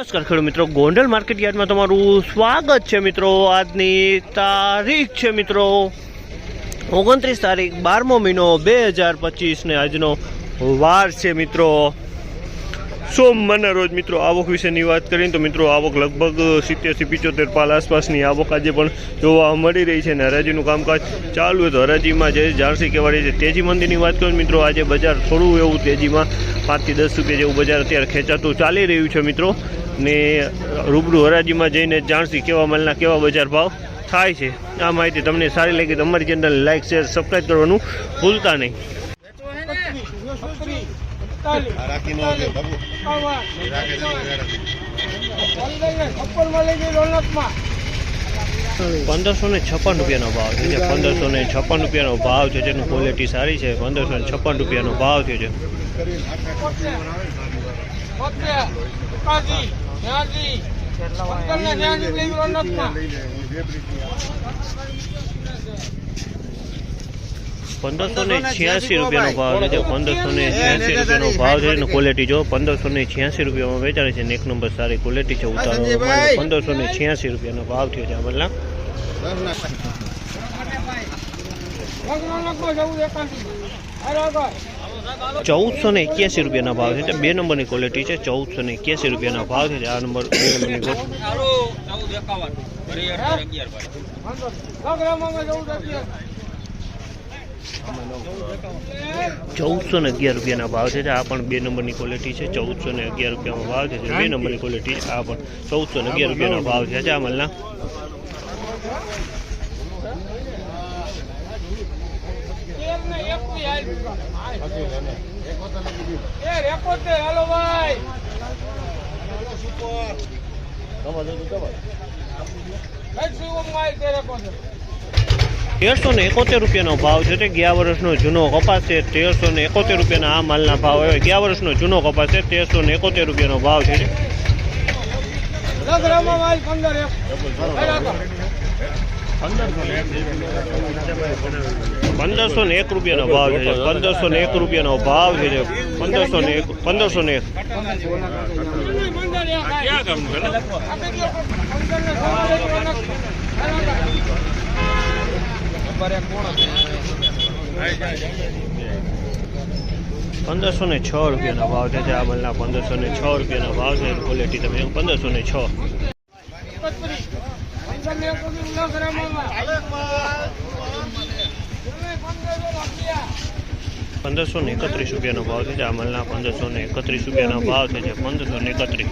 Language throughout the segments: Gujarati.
નમસ્કાર ખેડૂત મિત્રો. ગોંડલ માર્કેટ યાર્ડમાં તમારું સ્વાગત છે મિત્રો. આજની તારીખ છે મિત્રો ઓગણત્રીસ તારીખ બારમો મહિનો બે હજાર પચીસને આજનો વાર છે મિત્રો. સોમવારના રોજ મિત્રો આવક વિશેની વાત કરીએ તો મિત્રો આવક લગભગ સિત્યાસી પિચોતેર પાલ આસપાસની આવક આજે પણ જોવા મળી રહી છે અને હરાજીનું કામકાજ ચાલુ હતું હરાજીમાં જે ઝારસી કહેવાય છે, તેજી મંદીની વાત કરું મિત્રો, આજે બજાર થોડું એવું તેજીમાં પાંચથી દસ રૂપિયા જેવું બજાર અત્યારે ખેંચાતું ચાલી રહ્યું છે મિત્રો. ને રૂબરૂ હરાજીમાં જઈને જાણસી કેવા માલના કેવા બજાર ભાવ થાય છે, આ માહિતી તમને સારી લાગી તો અમારી ચેનલ લાઇક શેર સબસ્ક્રાઈબ કરવાનું ભૂલતા નહીં. રાખી નો દે બાબુ. રાખે પંદરસો ને છપ્પન રૂપિયાનો ભાવ છે. પંદરસો ને છપ્પન રૂપિયાનો ભાવ છે જેનું ક્વોલિટી સારી છે પંદરસો ને છપ્પન રૂપિયાનો ભાવ છે જે. પંદરસો ને છ્યાસી રૂપિયાનો ભાવ છે જે પંદરસો ને છ્યાસી રૂપિયાનો ભાવ છે એનો ક્વોલિટી જો પંદરસો ને છ્યાસી રૂપિયામાં વેચાણે છે એક નંબર સારી ક્વોલિટી છે ઉતારો. પંદરસો ને છ્યાસી રૂપિયાનો ભાવ થયો છે આ બદલા ચૌદસો ને એક્યાસી રૂપિયાના ભાવ છે બે નંબરની ક્વોલિટી છે ચૌદસો ને એક્યાસી રૂપિયાના ભાવ છે આ નંબર બે નંબરની. ચૌદસો ને અગિયાર રૂપિયાના ભાવ છે આ પણ બે નંબરની ક્વોલિટી છે. ચૌદસો ને અગિયાર રૂપિયાનો ભાવ છે. બે નંબરની ક્વોલિટી છે. આ પણ ચૌદસો ને અગિયાર રૂપિયાનો ભાવ છે. આ મલના તેરસો ને એકોતેર રૂપિયાનો ભાવ છે તે ગયા વર્ષનો જૂનો કપાસ છે. તેરસો ને એકોતેર રૂપિયાના આ માલના ભાવ હોય ગયા વર્ષનો જૂનો કપાસ છે. તેરસો ને એકોતેર રૂપિયાનો ભાવ છે. પંદરસો ને એક રૂપિયાનો ભાવ છે. પંદરસો ને એક રૂપિયાનો ભાવ છે પંદરસો ને એક, પંદરસો ને એક. પંદરસો ને છ રૂપિયાનો ભાવ છે આ મલના પંદરસો ને છ રૂપિયાનો ભાવ છે. ક્વોલિટી તમે પંદરસો ને છ. પંદરસો ને એકત્રીસ રૂપિયાનો ભાવ છે આ મલના પંદરસો ને એકત્રીસ રૂપિયાનો ભાવ છે પંદરસો ને એકત્રીસ.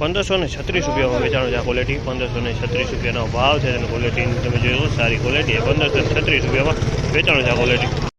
પંદરસો ને છત્રીસ રૂપિયામાં વેચાણું છે આ ક્વોલિટી પંદરસો ને છત્રીસ રૂપિયાનો ભાવ છે અને ક્વોલિટી તમે જોયું સારી ક્વોલિટી પંદરસો છત્રીસ રૂપિયામાં વેચાણું છે આ ક્વોલિટી